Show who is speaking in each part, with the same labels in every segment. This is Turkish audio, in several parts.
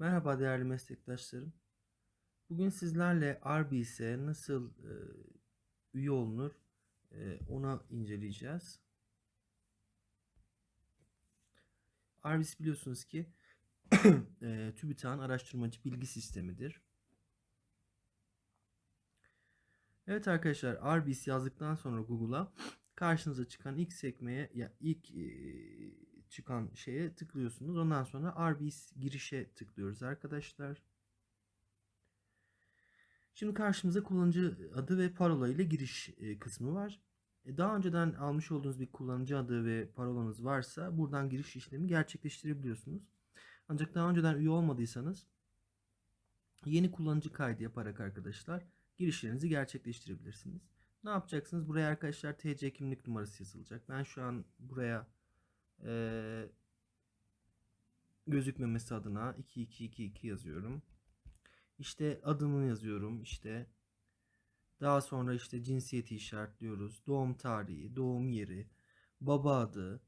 Speaker 1: Merhaba değerli meslektaşlarım. Bugün sizlerle RBS'e nasıl e, üye olunur e, ona inceleyeceğiz. RBS biliyorsunuz ki e, TÜBİTAK'ın araştırmacı bilgi sistemidir. Evet arkadaşlar RBS yazdıktan sonra Google'a karşınıza çıkan ilk sekmeye ya ilk e, çıkan şeye tıklıyorsunuz. Ondan sonra RBS girişe tıklıyoruz arkadaşlar. Şimdi karşımıza kullanıcı adı ve parola ile giriş e, kısmı var. E, daha önceden almış olduğunuz bir kullanıcı adı ve parolanız varsa buradan giriş işlemi gerçekleştirebiliyorsunuz. Ancak daha önceden üye olmadıysanız yeni kullanıcı kaydı yaparak arkadaşlar girişlerinizi gerçekleştirebilirsiniz. Ne yapacaksınız? Buraya arkadaşlar TC kimlik numarası yazılacak. Ben şu an buraya e, gözükmemesi adına 2222 yazıyorum. İşte adını yazıyorum. İşte daha sonra işte cinsiyeti işaretliyoruz. Doğum tarihi, doğum yeri, baba adı.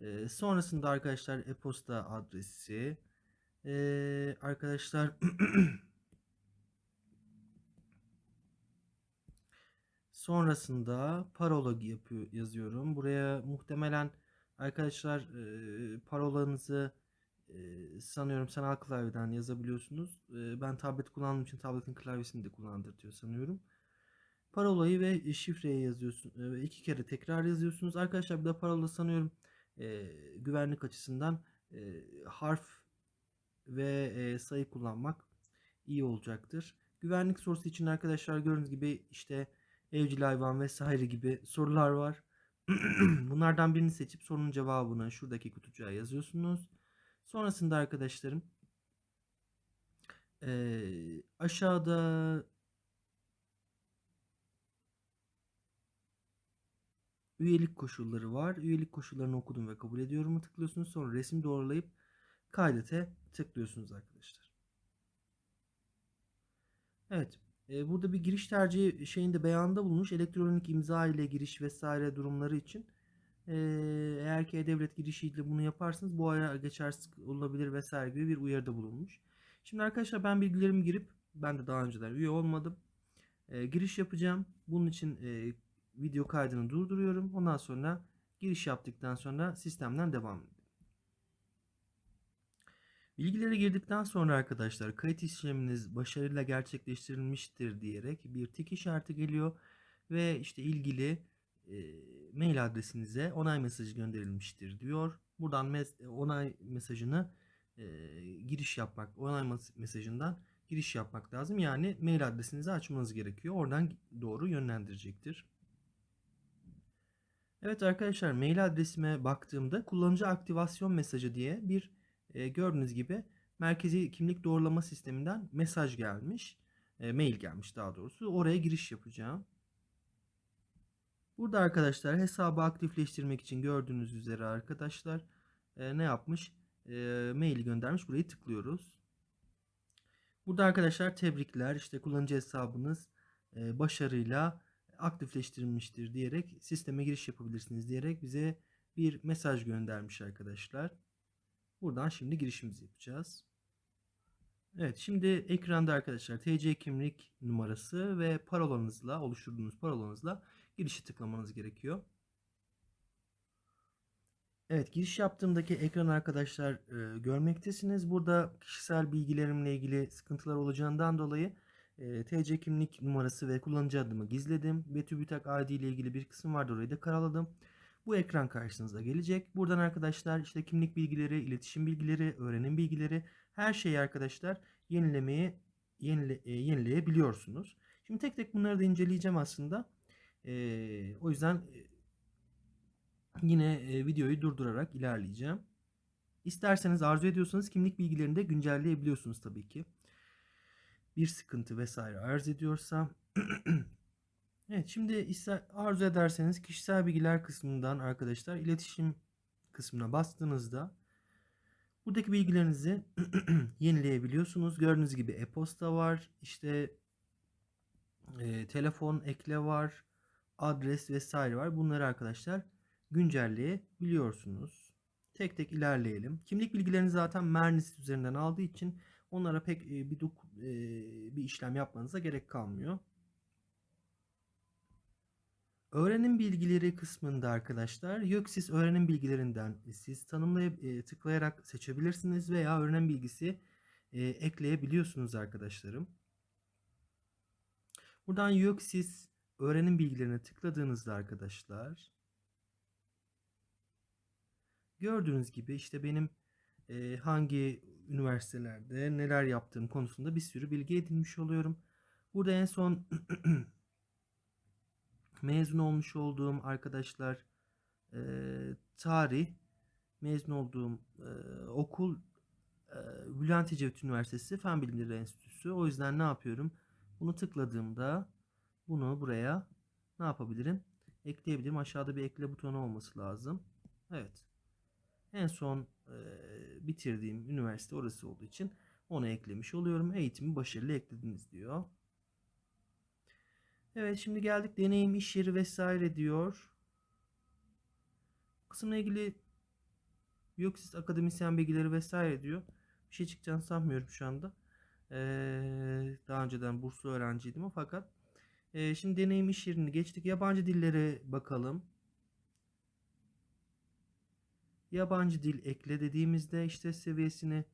Speaker 1: E, sonrasında arkadaşlar e-posta adresi. E, arkadaşlar sonrasında parola yapıyor, yazıyorum. Buraya muhtemelen arkadaşlar e, parolanızı e, sanıyorum sanal klavyeden yazabiliyorsunuz. E, ben tablet kullandığım için tabletin klavyesini de kullandırtıyor sanıyorum. Parolayı ve şifreyi yazıyorsun. E, iki kere tekrar yazıyorsunuz. Arkadaşlar bir de parola sanıyorum e, güvenlik açısından e, harf ve e, sayı kullanmak iyi olacaktır. Güvenlik sorusu için arkadaşlar gördüğünüz gibi işte evcil hayvan vesaire gibi sorular var. Bunlardan birini seçip sorunun cevabını şuradaki kutucuğa yazıyorsunuz. Sonrasında arkadaşlarım e, aşağıda üyelik koşulları var. Üyelik koşullarını okudum ve kabul ediyorum'u tıklıyorsunuz. Sonra resim doğrulayıp kaydete tıklıyorsunuz arkadaşlar. Evet. Burada bir giriş tercihi şeyinde beyanda bulmuş. Elektronik imza ile giriş vesaire durumları için. Eğer ki E-Devlet girişiyle bunu yaparsanız bu aya geçersiz olabilir vesaire gibi bir uyarıda bulunmuş. Şimdi arkadaşlar ben bilgilerimi girip ben de daha önceden üye olmadım. Giriş yapacağım. Bunun için video kaydını durduruyorum. Ondan sonra giriş yaptıktan sonra sistemden devam edelim. Bilgileri girdikten sonra arkadaşlar kayıt işleminiz başarıyla gerçekleştirilmiştir diyerek bir tik işareti geliyor ve işte ilgili e, mail adresinize onay mesajı gönderilmiştir diyor. Buradan mes onay mesajını e, giriş yapmak, onay mesajından giriş yapmak lazım. Yani mail adresinizi açmanız gerekiyor. Oradan doğru yönlendirecektir. Evet arkadaşlar mail adresime baktığımda kullanıcı aktivasyon mesajı diye bir e, gördüğünüz gibi merkezi kimlik doğrulama sisteminden mesaj gelmiş. E, mail gelmiş daha doğrusu. Oraya giriş yapacağım. Burada arkadaşlar hesabı aktifleştirmek için gördüğünüz üzere arkadaşlar e, ne yapmış? E, mail göndermiş. Burayı tıklıyoruz. Burada arkadaşlar tebrikler. İşte kullanıcı hesabınız e, başarıyla aktifleştirilmiştir diyerek sisteme giriş yapabilirsiniz diyerek bize bir mesaj göndermiş arkadaşlar. Buradan şimdi girişimizi yapacağız. Evet şimdi ekranda arkadaşlar TC kimlik numarası ve parolanızla oluşturduğunuz parolanızla girişi tıklamanız gerekiyor. Evet giriş yaptığımdaki ekran arkadaşlar e, görmektesiniz. Burada kişisel bilgilerimle ilgili sıkıntılar olacağından dolayı e, TC kimlik numarası ve kullanıcı adımı gizledim. Ve TÜBİTAK ID ile ilgili bir kısım vardı orayı da karaladım. Bu ekran karşınıza gelecek. Buradan arkadaşlar işte kimlik bilgileri, iletişim bilgileri, öğrenim bilgileri her şeyi arkadaşlar yenilemeyi yenile, e, yenileyebiliyorsunuz. Şimdi tek tek bunları da inceleyeceğim aslında. E, o yüzden e, yine e, videoyu durdurarak ilerleyeceğim. İsterseniz arzu ediyorsanız kimlik bilgilerini de güncelleyebiliyorsunuz tabii ki. Bir sıkıntı vesaire arz ediyorsa Evet şimdi arzu ederseniz kişisel bilgiler kısmından arkadaşlar iletişim kısmına bastığınızda buradaki bilgilerinizi yenileyebiliyorsunuz. Gördüğünüz gibi e-posta var, işte e, telefon ekle var, adres vesaire var. Bunları arkadaşlar güncelleyebiliyorsunuz. Tek tek ilerleyelim. Kimlik bilgilerini zaten Mernis üzerinden aldığı için Onlara pek e, bir e, bir işlem yapmanıza gerek kalmıyor. Öğrenim bilgileri kısmında arkadaşlar YÖKSİS öğrenim bilgilerinden siz tanımlayıp e, tıklayarak seçebilirsiniz veya öğrenim bilgisi e, ekleyebiliyorsunuz arkadaşlarım. Buradan YÖKSİS öğrenim bilgilerine tıkladığınızda arkadaşlar gördüğünüz gibi işte benim e, hangi üniversitelerde neler yaptığım konusunda bir sürü bilgi edinmiş oluyorum. Burada en son mezun olmuş olduğum arkadaşlar e, tarih mezun olduğum e, okul e, Bülent Ecevit Üniversitesi Fen Bilimleri Enstitüsü. O yüzden ne yapıyorum? Bunu tıkladığımda bunu buraya ne yapabilirim? Ekleyebilirim. Aşağıda bir ekle butonu olması lazım. Evet. En son e, bitirdiğim üniversite orası olduğu için onu eklemiş oluyorum. Eğitimi başarılı eklediniz diyor. Evet şimdi geldik deneyim iş yeri vesaire diyor. Kısımla ilgili yok siz akademisyen bilgileri vesaire diyor. Bir şey çıkacağını sanmıyorum şu anda. Ee, daha önceden burslu öğrenciydim o fakat e, şimdi deneyim iş yerini geçtik. Yabancı dillere bakalım. Yabancı dil ekle dediğimizde işte seviyesini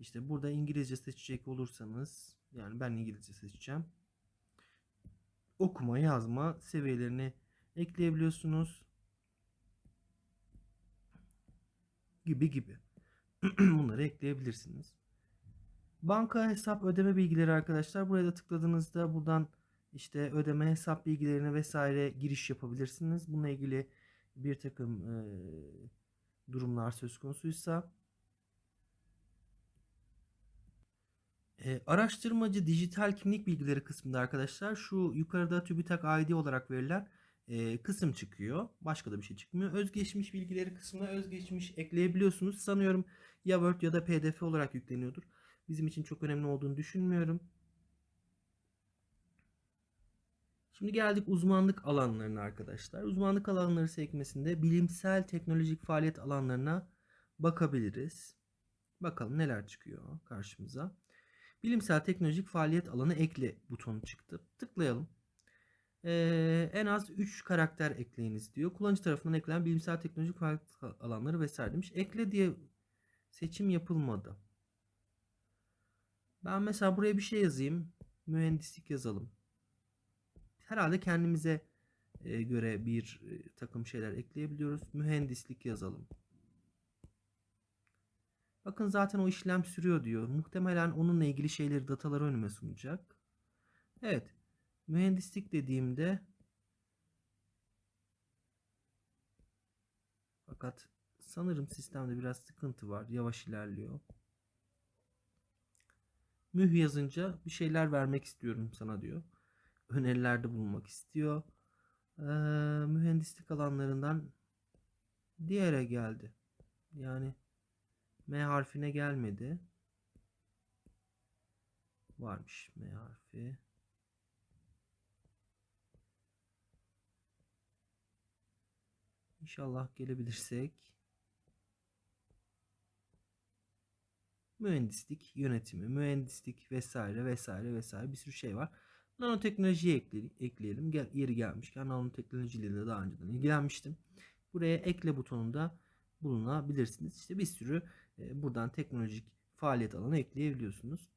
Speaker 1: işte burada İngilizce seçecek olursanız yani ben İngilizce seçeceğim. Okuma yazma seviyelerini ekleyebiliyorsunuz. Gibi gibi. Bunları ekleyebilirsiniz. Banka hesap ödeme bilgileri arkadaşlar. Buraya da tıkladığınızda buradan işte ödeme hesap bilgilerine vesaire giriş yapabilirsiniz. Bununla ilgili bir takım e, durumlar söz konusuysa e, araştırmacı dijital kimlik bilgileri kısmında arkadaşlar şu yukarıda TÜBİTAK ID olarak verilen e, kısım çıkıyor. Başka da bir şey çıkmıyor. Özgeçmiş bilgileri kısmına özgeçmiş ekleyebiliyorsunuz. Sanıyorum ya Word ya da PDF olarak yükleniyordur. Bizim için çok önemli olduğunu düşünmüyorum. Şimdi geldik uzmanlık alanlarına arkadaşlar. Uzmanlık alanları sekmesinde bilimsel teknolojik faaliyet alanlarına bakabiliriz. Bakalım neler çıkıyor karşımıza. Bilimsel teknolojik faaliyet alanı ekle butonu çıktı. Tıklayalım. Ee, en az 3 karakter ekleyiniz diyor. Kullanıcı tarafından eklenen bilimsel teknolojik faaliyet alanları vesaire demiş. Ekle diye seçim yapılmadı. Ben mesela buraya bir şey yazayım. Mühendislik yazalım. Herhalde kendimize e, göre bir e, takım şeyler ekleyebiliyoruz. Mühendislik yazalım. Bakın zaten o işlem sürüyor diyor. Muhtemelen onunla ilgili şeyleri, dataları önüme sunacak. Evet. Mühendislik dediğimde fakat sanırım sistemde biraz sıkıntı var. Yavaş ilerliyor. Müh yazınca bir şeyler vermek istiyorum sana diyor. Önerilerde bulunmak istiyor. Ee, mühendislik alanlarından diğere geldi. Yani M harfine gelmedi. Varmış M harfi. İnşallah gelebilirsek. Mühendislik, yönetimi, mühendislik vesaire vesaire vesaire bir sürü şey var. Nanoteknolojiyi ekleyelim. Gel, yeri gelmişken nanoteknolojiyle de daha önceden ilgilenmiştim. Buraya ekle butonunda bulunabilirsiniz. İşte bir sürü buradan teknolojik faaliyet alanı ekleyebiliyorsunuz.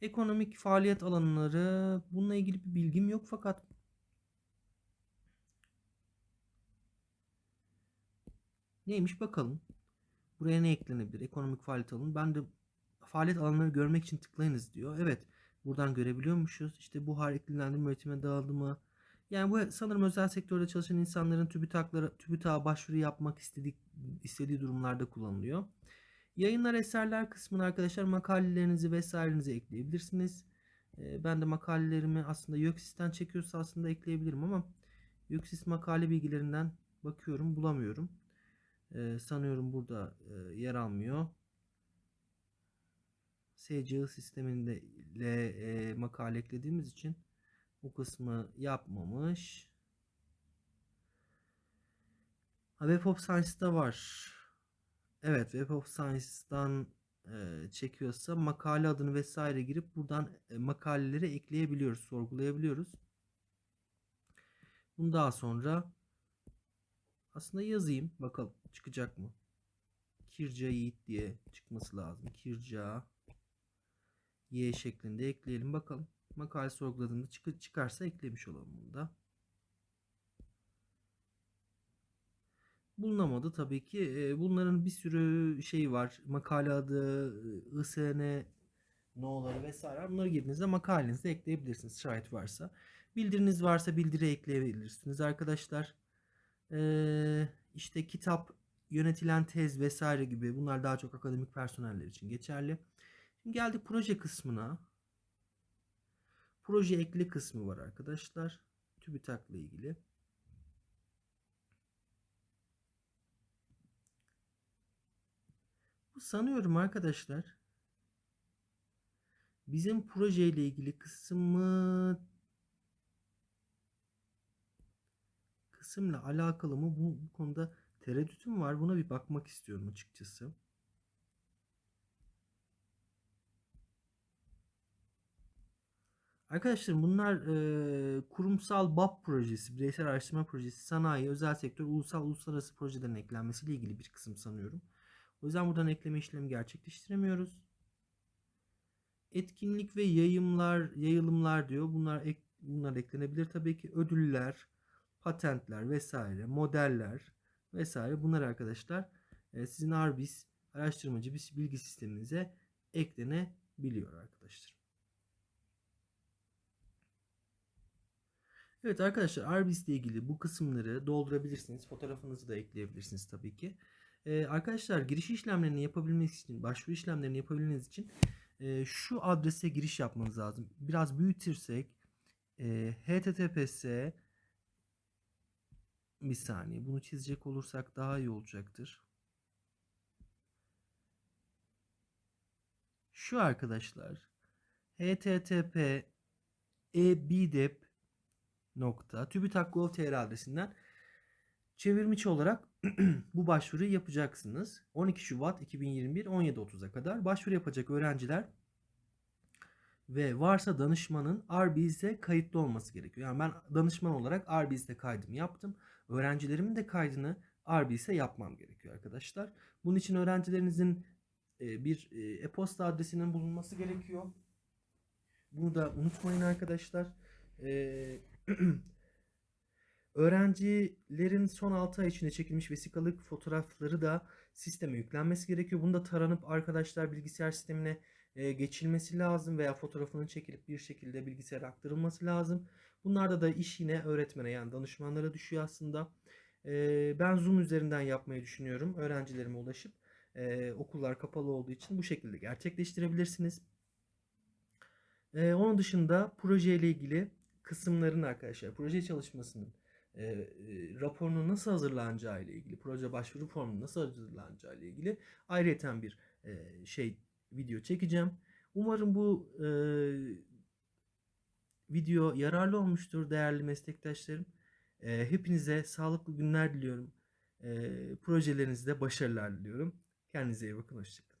Speaker 1: Ekonomik faaliyet alanları bununla ilgili bir bilgim yok fakat neymiş bakalım. Buraya ne eklenebilir? Ekonomik faaliyet alanı. Ben de faaliyet alanları görmek için tıklayınız diyor. Evet. Buradan görebiliyormuşuz. İşte buhar iklimlendirme üretime dağılımı. Yani bu sanırım özel sektörde çalışan insanların TÜBİTAK'lara TÜBİTAK'a başvuru yapmak istedik, istediği durumlarda kullanılıyor. Yayınlar eserler kısmına arkadaşlar makalelerinizi vesairenizi ekleyebilirsiniz. Ee, ben de makalelerimi aslında YÖKSİS'ten çekiyorsa aslında ekleyebilirim ama YÖKSİS makale bilgilerinden bakıyorum bulamıyorum. Ee, sanıyorum burada e, yer almıyor. SCI sisteminde e, makale eklediğimiz için bu kısmı yapmamış. Web of Science'da var. Evet Web of Science'dan e, çekiyorsa makale adını vesaire girip buradan e, makaleleri ekleyebiliyoruz, sorgulayabiliyoruz. Bunu daha sonra aslında yazayım. Bakalım çıkacak mı? Kirca Yiğit diye çıkması lazım. Kirca Y şeklinde ekleyelim. Bakalım. Makale sorguladığında çık çıkarsa eklemiş olalım bunu da. Bulunamadı tabii ki. Bunların bir sürü şey var. Makale adı, ISN no'ları vesaire. Bunları girdiğinizde makalenize ekleyebilirsiniz şayet varsa. Bildiriniz varsa bildiri ekleyebilirsiniz arkadaşlar. İşte kitap, yönetilen tez vesaire gibi bunlar daha çok akademik personeller için geçerli. Şimdi geldik proje kısmına. Proje ekli kısmı var arkadaşlar. TÜBİTAK'la ilgili. Sanıyorum arkadaşlar bizim projeyle ilgili kısmı kısımla alakalı mı bu, bu konuda tereddütüm var. Buna bir bakmak istiyorum açıkçası. Arkadaşlar bunlar e, kurumsal BAP projesi, bireysel araştırma projesi, sanayi, özel sektör, ulusal, uluslararası projelerin eklenmesiyle ilgili bir kısım sanıyorum. O yüzden buradan ekleme işlemi gerçekleştiremiyoruz. Etkinlik ve yayımlar, yayılımlar diyor. Bunlar ek, bunlar eklenebilir tabii ki. Ödüller, patentler vesaire, modeller vesaire bunlar arkadaşlar e, sizin Arbis araştırmacı bilgi sisteminize eklenebiliyor arkadaşlar. Evet arkadaşlar Arbis ile ilgili bu kısımları doldurabilirsiniz. Fotoğrafınızı da ekleyebilirsiniz tabii ki. Arkadaşlar giriş işlemlerini yapabilmek için, başvuru işlemlerini yapabilmeniz için e, şu adrese giriş yapmanız lazım. Biraz büyütürsek e, https bir saniye bunu çizecek olursak daha iyi olacaktır. Şu arkadaşlar http ebidep adresinden çevirmiçi olarak bu başvuruyu yapacaksınız. 12 Şubat 2021 17.30'a kadar başvuru yapacak öğrenciler ve varsa danışmanın RBiz'de kayıtlı olması gerekiyor. Yani ben danışman olarak RBiz'de kaydımı yaptım. Öğrencilerimin de kaydını RBiz'e yapmam gerekiyor arkadaşlar. Bunun için öğrencilerinizin e, bir e, e-posta adresinin bulunması gerekiyor. Bunu da unutmayın arkadaşlar. Öğrencilerin son 6 ay içinde çekilmiş vesikalık fotoğrafları da sisteme yüklenmesi gerekiyor. Bunu da taranıp arkadaşlar bilgisayar sistemine e, geçilmesi lazım veya fotoğrafının çekilip bir şekilde bilgisayara aktarılması lazım. Bunlarda da iş yine öğretmene yani danışmanlara düşüyor aslında. E, ben Zoom üzerinden yapmayı düşünüyorum öğrencilerime ulaşıp. E, okullar kapalı olduğu için bu şekilde gerçekleştirebilirsiniz. Onun dışında proje ile ilgili kısımların arkadaşlar proje çalışmasının e, e, raporunun nasıl hazırlanacağı ile ilgili proje başvuru formunun nasıl hazırlanacağı ile ilgili ayrıyeten bir e, şey video çekeceğim. Umarım bu e, video yararlı olmuştur değerli meslektaşlarım. E, hepinize sağlıklı günler diliyorum. E, projelerinizde başarılar diliyorum. Kendinize iyi bakın. Hoşçakalın.